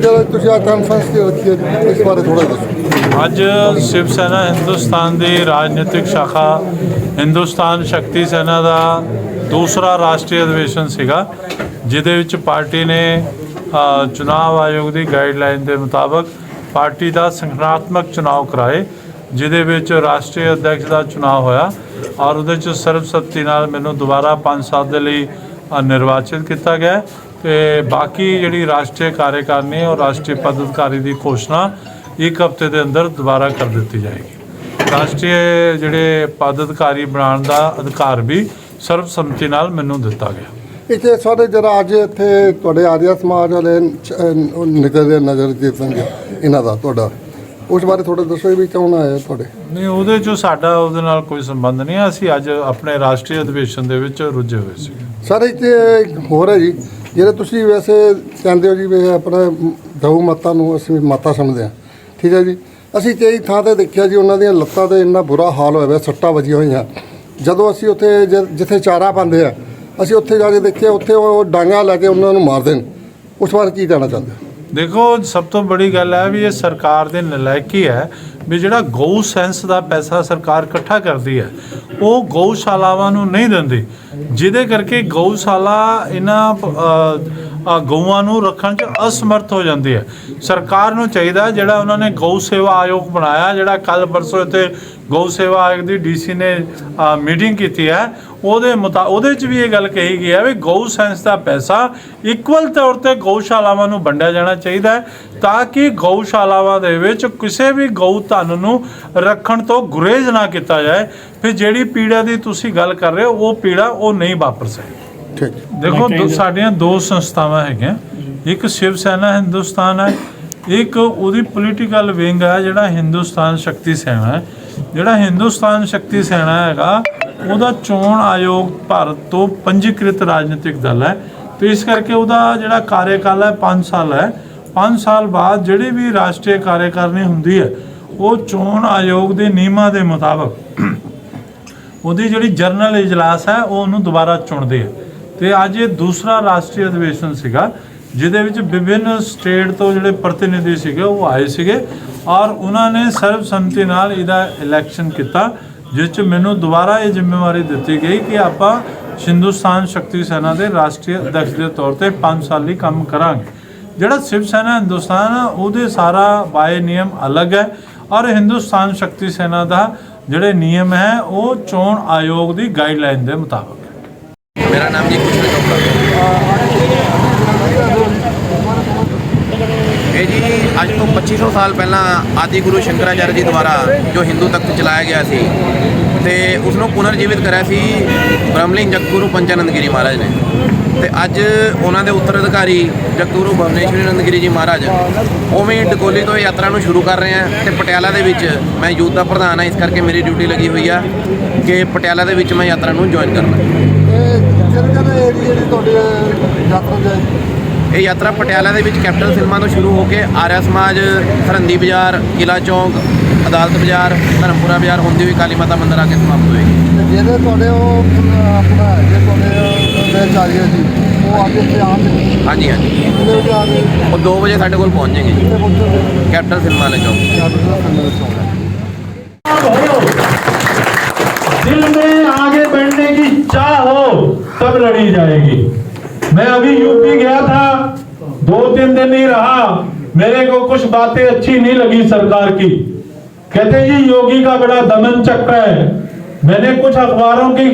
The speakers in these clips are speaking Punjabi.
ਜਦੋਂ ਤੁਸੀਂ ਆ ਕਾਨਫਰੰਸ ਤੇ ਰੱਖੀ ਹੈ ਇਸ ਬਾਰੇ ਥੋੜਾ ਦੱਸੋ ਅੱਜ ਸ਼ਿਵ ਸੈਨਾ ਹਿੰਦੁਸਤਾਨ ਦੀ ਰਾਜਨੀਤਿਕ ਸ਼ਾਖਾ ਹਿੰਦੁਸਤਾਨ ਸ਼ਕਤੀ ਸੈਨਾ ਦਾ ਦੂਸਰਾ ਰਾਸ਼ਟਰੀ ਅਧਿਵੇਸ਼ਨ ਸੀਗਾ, ਜਿਹਦੇ ਵਿੱਚ ਪਾਰਟੀ ਨੇ ਚੁਣਾਵ ਆਯੋਗ ਦੀ ਗਾਈਡਲਾਈਨ ਦੇ ਮੁਤਾਬਕ ਪਾਰਟੀ ਦਾ ਸੰਗਠਨਾਤਮਕ ਚੁਣਾਵ ਕਰਾਏ, ਜਿਹਦੇ ਵਿੱਚ ਰਾਸ਼ਟਰੀ ਅਧਿਕਸ਼ ਦਾ ਚੁਣਾਵ ਹੋਇਆ ਔਰ ਉਹਦੇ ਚ ਸਰਬਸੰਮਤੀ ਨਾਲ ਮੈਨੂੰ ਦੁਬਾਰਾ 5 ਸਾਲ ਦੇ ਲਈ ਨਿਰਵਾਚਿਤ ਕੀਤਾ ਗਿਆ। ਤੇ ਬਾਕੀ ਜਿਹੜੀ ਰਾਸ਼ਟਰੀ ਕਾਰਜਕਾਰਨੀ ਔਰ ਰਾਸ਼ਟਰੀ ਪਦਾਧਿਕਾਰੀ ਦੀ ਘੋਸ਼ਣਾ ਇੱਕ ਹਫ਼ਤੇ ਦੇ ਅੰਦਰ ਦੁਬਾਰਾ ਕਰ ਦਿੱਤੀ ਜਾਏਗੀ। ਰਾਸ਼ਟਰੀ ਜਿਹੜੇ ਪਦਾਧਿਕਾਰੀ ਬਣਾਉਣ ਦਾ ਅਧਿਕਾਰ ਵੀ ਸਰਬਸੰਮਤੀ ਨਾਲ ਮੈਨੂੰ ਦਿੱਤਾ ਗਿਆ। ਇੱਥੇ ਸਾਡੇ ਜਿਹੜਾ ਅੱਜ ਇੱਥੇ ਤੁਹਾਡੇ ਆਰੀਆ ਸਮਾਜ ਵਾਲੇ ਨਿਕਲਦੇ ਨਜ਼ਰ ਦੇ ਸਿੰਘ ਇਹਨਾਂ ਦਾ ਤੁਹਾਡਾ। ਉਸ ਬਾਰੇ ਥੋੜਾ ਦੱਸੋ ਵੀ ਕੌਣ ਆਇਆ ਤੁਹਾਡੇ? ਨਹੀਂ ਉਹਦੇ ਚੋਂ ਸਾਡਾ ਉਹਦੇ ਨਾਲ ਕੋਈ ਸੰਬੰਧ ਨਹੀਂ ਅਸੀਂ ਅੱਜ ਆਪਣੇ ਰਾਸ਼ਟਰੀ ਅਧਿਵੇਸ਼ਨ ਦੇ ਵਿੱਚ ਰੁੱਝੇ ਹੋਏ ਸੀ। ਸਾਰੇ ਇੱਥੇ ਹੋਰ ਹੈ ਜੀ। ਜਿਹੜੇ ਤੁਸੀਂ ਵੈਸੇ ਕਹਿੰਦੇ ਹੋ ਜੀ ਵੀ ਇਹ ਆਪਣਾ ਗਊ ਮਾਤਾ ਨੂੰ ਅਸੀਂ ਮਾਤਾ ਸਮਝਦੇ ਹਾਂ। ਠੀਕ ਹੈ ਜੀ। ਅਸੀਂ ਕਈ ਥਾਂ ਤੇ ਦੇਖਿਆ ਜੀ, ਉਹਨਾਂ ਦੀਆਂ ਲੱਤਾਂ ਤੇ ਇੰਨਾ ਬੁਰਾ ਹਾਲ ਹੋਇਆ ਹੋਇਆ ਸੱਟਾਂ ਵੱਜੀਆਂ ਹੋਈਆਂ। ਜਦੋਂ ਅਸੀਂ ਉੱਥੇ ਜ- ਜਿੱਥੇ ਚਾਰਾ ਪਾਉਂਦੇ ਆ, ਅਸੀਂ ਉੱਥੇ ਜਾ ਕੇ ਦੇਖਿਆ, ਉੱਥੇ ਉਹ ਡਾਂਗਾ ਲੈ ਕੇ ਉਹਨਾਂ ਨੂੰ ਮਾਰਦੇ ਨੇ ਉਸ ਬਾਰੇ ਕੀ ਕਹਿਣਾ ਚਾਹੁੰਦੇ ਹੋ? ਦੇਖੋ, ਸਭ ਤੋਂ ਬੜੀ ਗੱਲ ਹੈ ਵੀ ਇਹ ਸਰਕਾਰ ਦੇ ਨਲਾਇਕੀ ਹੈ। ਵੀ ਜਿਹੜਾ ਗਊ ਸੈਂਸ ਦਾ ਪੈਸਾ ਸਰਕਾਰ ਇਕੱਠਾ ਕਰਦੀ ਹੈ, ਉਹ ਗਊਸ਼ਾਲਾਵਾਂ ਨੂੰ ਨਹੀਂ ਦਿੰਦੀ। ਜਿਹਦੇ ਕਰਕੇ ਗਊਸ਼ਾਲਾ ਇਹਨਾਂ ਅ, ਗਊਆਂ ਨੂੰ ਰੱਖਣ 'ਚ ਅਸਮਰਥ ਹੋ ਜਾਂਦੀ ਹੈ। ਸਰਕਾਰ ਨੂੰ ਚਾਹੀਦਾ ਜਿਹੜਾ ਉਹਨਾਂ ਨੇ ਗਊ ਸੇਵਾ ਆਯੋਗ ਬਣਾਇਆ ਜਿਹੜਾ ਕੱਲ ਪਰਸੋਂ ਇੱਥੇ ਗਊ ਸੇਵਾ ਆਯੋਗ ਦੀ ਡੀਸੀ ਨੇ ਮੀਟਿੰਗ ਕੀਤੀ ਹੈ। ਉਹਦੇ ਮੁਤਾ ਉਹਦੇ 'ਚ ਵੀ ਇਹ ਗੱਲ ਕਹੀ ਗਈ ਹੈ ਵੀ ਗਊ ਸੈਂਸ ਦਾ ਪੈਸਾ ਇਕੁਅਲ ਤੌਰ ਤੇ ਗਊਸ਼ਾਲਾਵਾਂ ਨੂੰ ਵੰਡਿਆ ਜਾਣਾ ਚਾਹੀਦਾ ਹੈ ਤਾਂ ਕਿ ਗਊਸ਼ਾਲਾਵਾਂ ਦੇ ਵਿੱਚ ਕਿਸੇ ਵੀ ਗਊ ਧਨ ਨੂੰ ਰੱਖਣ ਤੋਂ ਗੁਰੇਜ਼ ਨਾ ਕੀਤਾ ਜਾਏ। ਫਿਰ ਜਿਹੜੀ ਪੀੜਾ ਦੀ ਤੁਸੀਂ ਗੱਲ ਕਰ ਰਹੇ ਹੋ ਉਹ ਪੀੜਾ ਉਹ ਨਹੀਂ ਵਾਪਰ ਸਕੇ ਠੀਕ। ਦੇਖੋ ਦੋ- ਸਾਡੀਆਂ ਦੋ ਸੰਸਥਾਵਾਂ ਹੈਗੀਆਂ। ਇੱਕ ਸ਼ਿਵ ਸੈਨਾ ਹਿੰਦੁਸਤਾਨ ਹੈ ਇੱਕ ਉਹਦੀ ਪੋਲੀਟੀਕਲ ਵਿੰਗ ਹੈ ਜਿਹੜਾ ਹਿੰਦੁਸਤਾਨ ਸ਼ਕਤੀ ਸੈਨਾ ਹੈ। ਜਿਹੜਾ ਹਿੰਦੁਸਤਾਨ ਸ਼ਕਤੀ ਸੈਨਾ ਹੈਗਾ ਉਹਦਾ ਚੋਣ ਆਯੋਗ ਭਾਰਤ ਤੋਂ ਪੰਜੀਕ੍ਰਿਤ ਰਾਜਨੀਤਿਕ ਦਲ ਹੈ। ਤੇ ਇਸ ਕਰਕੇ ਉਹਦਾ ਜਿਹੜਾ ਕਾਰਜਕਾਲ ਹੈ 5 ਸਾਲ ਹੈ। 5 ਸਾਲ ਬਾਅਦ ਜਿਹੜੀ ਵੀ ਰਾਸ਼ਟਰੀ ਕਾਰਜਕਾਰਨੀ ਹੁੰਦੀ ਹੈ ਉਹ ਚੋਣ ਆਯੋਗ ਦੇ ਨਿਯਮਾਂ ਦੇ ਮੁਤਾਬਕ ਉਹਦੀ ਜਿਹੜੀ ਜਰਨਲ ਇਜਲਾਸ ਹੈ ਉਹ ਉਹਨੂੰ ਦੁਬਾਰਾ ਚੁਣਦੇ ਆ। ਤੇ ਅੱਜ ਇਹ ਦੂਸਰਾ ਰਾਸ਼ਟਰੀ ਅਧਿਵੇਸ਼ਨ ਸੀਗਾ, ਜਿਹਦੇ ਵਿੱਚ ਵਿਭਿੰਨ ਸਟੇਟ ਤੋਂ ਜਿਹੜੇ ਪ੍ਰਤੀਨਿਧੀ ਸੀਗੇ, ਉਹ ਆਏ ਸੀਗੇ ਔਰ ਉਹਨਾਂ ਨੇ ਸਰਬਸੰਮਤੀ ਨਾਲ ਇਹਦਾ ਇਲੈਕਸ਼ਨ ਕੀਤਾ, ਜਿਸ 'ਚ ਮੈਨੂੰ ਦੁਬਾਰਾ ਇਹ ਜ਼ਿੰਮੇਵਾਰੀ ਦਿੱਤੀ ਗਈ ਕਿ ਆਪਾਂ ਹਿੰਦੁਸਤਾਨ ਸ਼ਕਤੀ ਸੈਨਾ ਦੇ ਰਾਸ਼ਟਰੀ ਅਧਿਕਸ਼ ਦੇ ਤੌਰ ਤੇ 5 ਸਾਲ ਲਈ ਕੰਮ ਕਰਾਂਗੇ। ਜਿਹੜਾ ਸ਼ਿਵ ਸੈਨਾ ਹਿੰਦੁਸਤਾਨ, ਉਹਦੇ ਸਾਰਾ ਬਾਏ ਨਿਯਮ ਅਲੱਗ ਹੈ ਔਰ ਹਿੰਦੁਸਤਾਨ ਸ਼ਕਤੀ ਸੈਨਾ ਦਾ ਜਿਹੜੇ ਨਿਯਮ ਹੈ, ਉਹ ਚੋਣ ਆਯੋਗ ਦੀ ਗਾਈਡਲਾਈਨ ਦੇ ਮੁਤਾਬਕ। ਮੇਰਾ ਨਾਮ ਜੀ ਕੁਸ਼ਲ ਚੋਪੜਾ। ਇਹ ਜੀ ਅੱਜ ਤੋਂ 2500 ਸਾਲ ਪਹਿਲਾਂ ਆਦਿ ਗੁਰੂ ਸ਼ੰਕਰਾਚਾਰਿਆ ਜੀ ਦੁਆਰਾ ਜੋ ਹਿੰਦੂ ਤਖਤ ਚਲਾਇਆ ਗਿਆ ਸੀ, ਤੇ ਉਸ ਨੂੰ ਪੁਨਰ ਜੀਵਿਤ ਕਰਿਆ ਸੀ ਬ੍ਰਹਮਲਿੰਗ ਜਗਤਗੁਰੂ ਪੰਚਾਨੰਦਗਿਰੀ ਮਹਾਰਾਜ ਨੇ। ਤੇ ਅੱਜ ਉਹਨਾਂ ਦੇ ਉੱਤਰਾਧਿਕਾਰੀ ਜਗਗੁਰੂ ਭਵਨੇਸ਼ਵਰੀ ਨੰਦਗਿਰੀ ਜੀ ਮਹਾਰਾਜ ਉਵੇਂ ਹੀ ਡਕੋਲੀ ਤੋਂ ਯਾਤਰਾ ਨੂੰ ਸ਼ੁਰੂ ਕਰ ਰਹੇ ਆ ਤੇ ਪਟਿਆਲਾ ਦੇ ਵਿੱਚ ਮੈਂ ਯੂਥ ਦਾ ਪ੍ਰਧਾਨ ਆ, ਇਸ ਕਰਕੇ ਮੇਰੀ ਡਿਊਟੀ ਲੱਗੀ ਹੋਈ ਆ ਕਿ ਪਟਿਆਲਾ ਦੇ ਵਿੱਚ ਮੈਂ ਯਾਤਰਾ ਨੂੰ ਜੁਆਇਨ ਕਰਨਾ। ਕਿਹੜੇ ਕਿਹੜੇ ਏਰੀਆ ਦੀ ਤੁਹਾਡੀ ਯਾਤਰਾ ਜਾਏਗੀ ਇਹ ਯਾਤਰਾ ਪਟਿਆਲਾ ਦੇ ਵਿੱਚ ਕੈਪੀਟਲ ਫਿਲਮਾਂ ਤੋਂ ਸ਼ੁਰੂ ਹੋ ਕੇ ਆਰਿਆ ਸਮਾਜ ਸਰਹੰਦੀ ਬਾਜ਼ਾਰ ਕਿਲਾ ਚੌਂਕ ਅਦਾਲਤ ਬਾਜ਼ਾਰ ਧਰਮਪੁਰਾ ਬਾਜ਼ਾਰ ਹੁੰਦੀ ਹੋਈ ਕਾਲੀ ਮਾਤਾ ਮੰਦਿਰ ਆ ਕੇ ਸਮਾਪਤ ਹੋਏਗੀ। ਤੇ ਜਿਹੜੇ ਤੁਹਾਡੇ ਉਹ ਆਪਣਾ ਹੈਗੇ ਤੁਹਾਡੇ ਆ ਗਏ ਜੀ ਉਹ ਅੱਗੇ ਤੇ ਆਉਣਗੇ? ਹਾਂਜੀ ਹਾਂਜੀ। ਕਿੰਨੇ ਵਜੇ ਆ ਗਏ? ਉਹ 2 ਵਜੇ ਸਾਡੇ ਕੋਲ ਪਹੁੰਚ ਜਾਣਗੇ ਜੀ। ਕਿੰਨੇ ਪਹੁੰਚੋਗੇ? ਕੈਪੀਟਲ ਫਿਲਮਾਂ ਵਾਲੇ ਚੌਂਕ। दिन ही रहा। मेरे को कुछ बातें अच्छी नहीं लगी सरकार की। कहते जी योगी का बड़ा दमन चक्र है। मैंने कुछ अखबारों की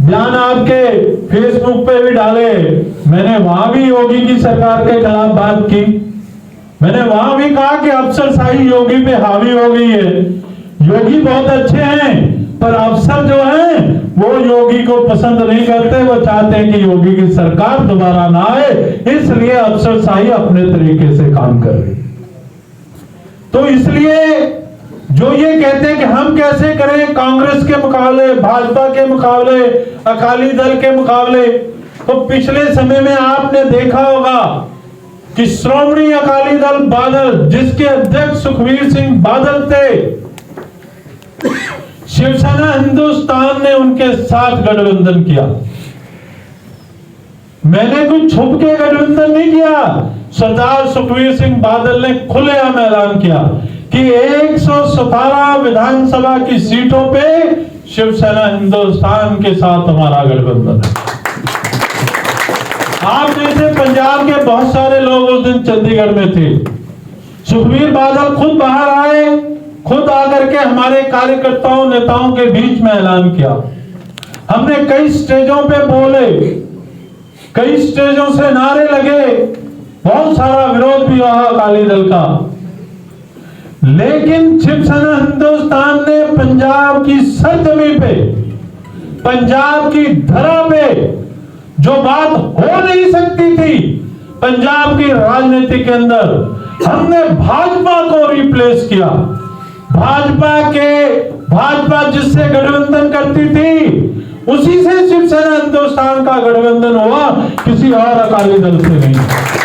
बयान आपके फेसबुक पे भी डाले। मैंने वहाँ भी योगी की सरकार के खिलाफ बात की। मैंने वहाँ भी कहा कि अफसरशाही योगी पे हावी हो गई है। योगी बहुत अच्छे हैं, पर अफसर जो हैं योगी को पसंद नहीं करते, वो चाहते हैं कि योगी की सरकार दोबारा ना आए, इसलिए अफसरशाही अपने तरीके से काम कर रही तो इसलिए जो ये कहते हैं कि हम कैसे करें, कांग्रेस के मुकाबले, भाजपा के मुकाबले, अकाली दल के मुकाबले तो पिछले समय में आपने देखा होगा कि श्रोमणी अकाली दल बादल, जिसके अध्यक्ष सुखबीर सिंह बादल थे शिवसेना हिंदुस्तान ने उनके साथ गठबंधन किया। मैंने कुछ छुप के गठबंधन नहीं किया। सरदार सुखबीर सिंह बादल ने खुलेआम ऐलान किया कि 117 विधानसभा की सीटों पे शिवसेना हिंदुस्तान के साथ हमारा गठबंधन है। आप जैसे पंजाब के बहुत सारे लोग उस दिन चंडीगढ़ में थे। सुखबीर बादल खुद बाहर आए। खुद आकर के हमारे कार्यकर्ताओं, नेताओं के बीच में ऐलान किया। हमने कई स्टेजों पे बोले, कई स्टेजों से नारे लगे, बहुत सारा विरोध भी हुआ अकाली दल का। लेकिन शिवसेना हिंदुस्तान ने पंजाब की सरजमी पे, पंजाब की धरा पे जो बात हो नहीं सकती थी, पंजाब की राजनीति के अंदर हमने भाजपा को रिप्लेस किया। भाजपा के भाजपा जिससे गठबंधन करती थी उसी से शिवसेना हिंदुस्तान का गठबंधन हुआ किसी और अकाली दल से नहीं